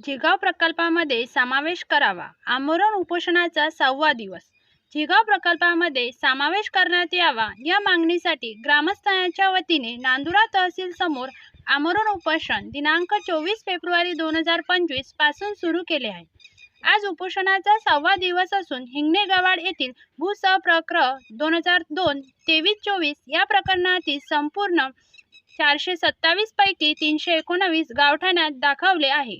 जिगाव प्रकल्पामध्ये समावेश करावा. आमरण उपोषणाचा सहावा दिवस. जिगाव प्रकल्पामध्ये समावेश करण्यात यावा या मागणीसाठी ग्रामस्थांच्या वतीने नांदुरा तहसील समोर आमरण उपोषण दिनांक चोवीस फेब्रुवारी दोन हजार पंचवीसपासून सुरू केले आहे. आज उपोषणाचा सहावा दिवस असून हिंगणे गवाड येथील भूसप्रक्र दोन हजार दोन तेवीस चोवीस या प्रकरणातील संपूर्ण चारशे सत्तावीस पैकी तीनशे एकोणावीस गावठाण्यात दाखवले आहे.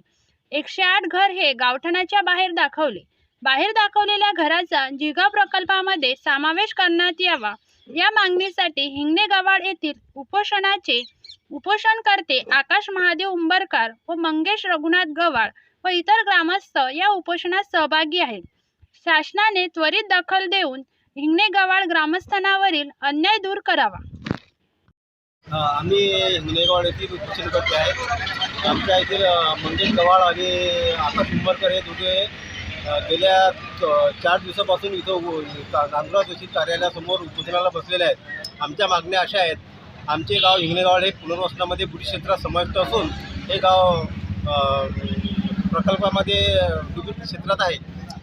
एकशे आठ घर हे गावठाणाच्या बाहेर दाखवले. बाहेर दाखवलेल्या घराचा जिगाव प्रकल्पामध्ये समावेश करण्यात यावा. या मागणीसाठी हिंगणे गवाड येथील उपोषणाचे उपोषणकर्ते आकाश महादेव उंबरकार व मंगेश रघुनाथ गवाड व इतर ग्रामस्थ या उपोषणात सहभागी आहेत. शासनाने त्वरित दखल देऊन हिंगणे गवाड ग्रामस्थांवरील अन्याय दूर करावा. आम्ही हिंगणे गवाड येथील उपोषणकर्ते आहे आमच्या येथील अ, मंगेश गव्हाळ आणि आता उंबरकर हे दोघे गेल्या चार दिवसापासून इथं नांदुरा तहसील कार्यालयासमोर उपोषणाला बसलेले आहेत. आमच्या मागण्या अशा आहेत. आमचे गाव हिंगणेगाव हे पुनर्वसनामध्ये बुटी क्षेत्रात समाविष्ट असून हे गाव प्रकल्पामध्ये दुर्गत क्षेत्रात आहे.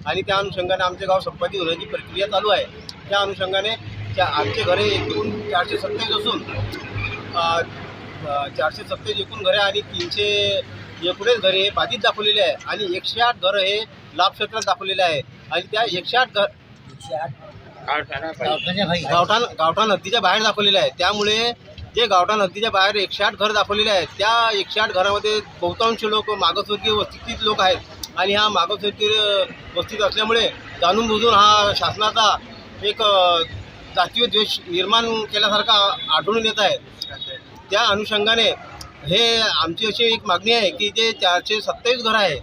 आणि त्या अनुषंगाने आमचे गाव संपादित होण्याची प्रक्रिया चालू आहे. त्या अनुषंगाने त्या आमचे घरे एकूण चारशे सत्तावीस असून चारशे सत्तावीस एकूण घरे आणि तीनशे एकोणीस घरे हे बाधित दाखवलेले आहे. आणि एकशे आठ घरं हे लाभ क्षेत्रात दाखवलेले आहे. आणि त्या एकशे आठ घर गावठाण गावठाण हद्दीच्या बाहेर दाखवलेलं आहे. त्यामुळे जे गावठाण हद्दीच्या बाहेर एकशे आठ घर दाखवलेले आहेत त्या एकशे आठ घरामध्ये बहुतांश लोक मागासवर्गीय वस्तीतील लोक आहेत. आणि हा मागासवर्गीय वस्तीत असल्यामुळे जाणून बुजून हा शासनाचा एक जातीय द्वेष निर्माण केल्यासारखा आढळून येत आहे. त्या अनुषंगाने हे आमची अशी एक मागणी आहे की जे चारशे सत्तावीस घरं आहे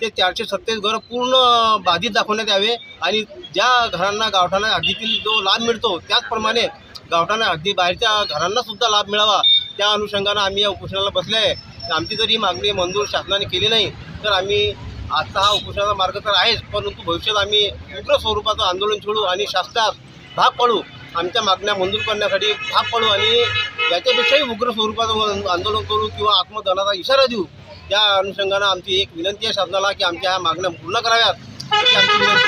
ते चारशे सत्तावीस घरं पूर्ण बाधित दाखवण्यात यावे आणि ज्या घरांना गावठाणा हद्दीतील जो लाभ मिळतो त्याचप्रमाणे गावठाणा हद्दी बाहेरच्या घरांनासुद्धा लाभ मिळावा. त्या अनुषंगानं आम्ही या उपोषणाला बसले आहे. आमची जर ही मागणी मंजूर शासनाने केली नाही तर आम्ही आजचा हा उपोषणाचा मार्ग तर आहेच परंतु भविष्यात आम्ही उग्र स्वरूपाचं आंदोलन छोडू आणि शासनास भाग पडू. आमच्या मागण्या मंजूर करण्यासाठी भाग पडू आणि याच्यापेक्षाही उग्र स्वरूपाचं आंदोलन करू किंवा आत्मदनाचा इशारा देऊ त्या अनुषंगानं आमची एक विनंती आहे शासनाला की आमच्या ह्या मागण्या पूर्ण कराव्यात. आमची विनंती